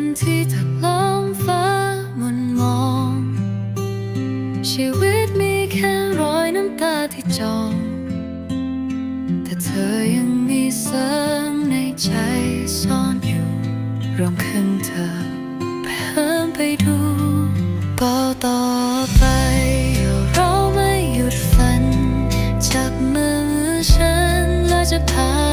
วันที่ถักล้อมฟ้ามนมอง ชีวิตมีแค่รอยน้ำตาที่จอง แต่เธอยังมีเสริมในใจซ่อนอยู่รวมขึ้นเธอเพิ่มไปดูเป่าต่อไปเราไม่หยุดฝัน จับมือฉันแล้วจะพา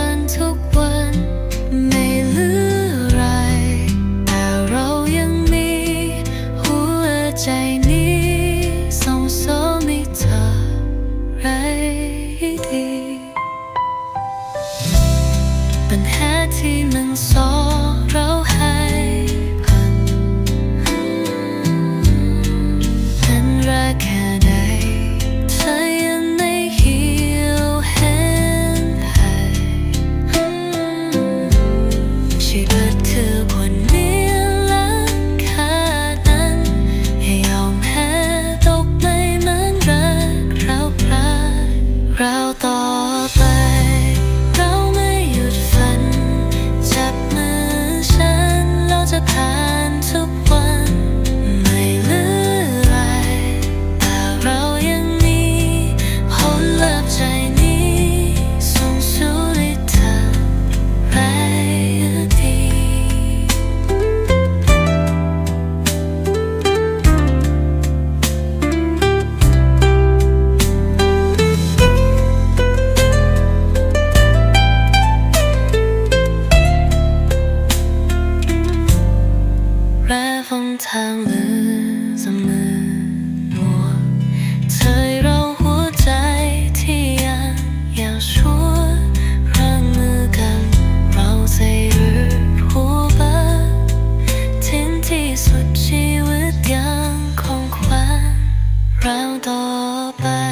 ปัญหาที่มันซ้อเรา คราวต่อไป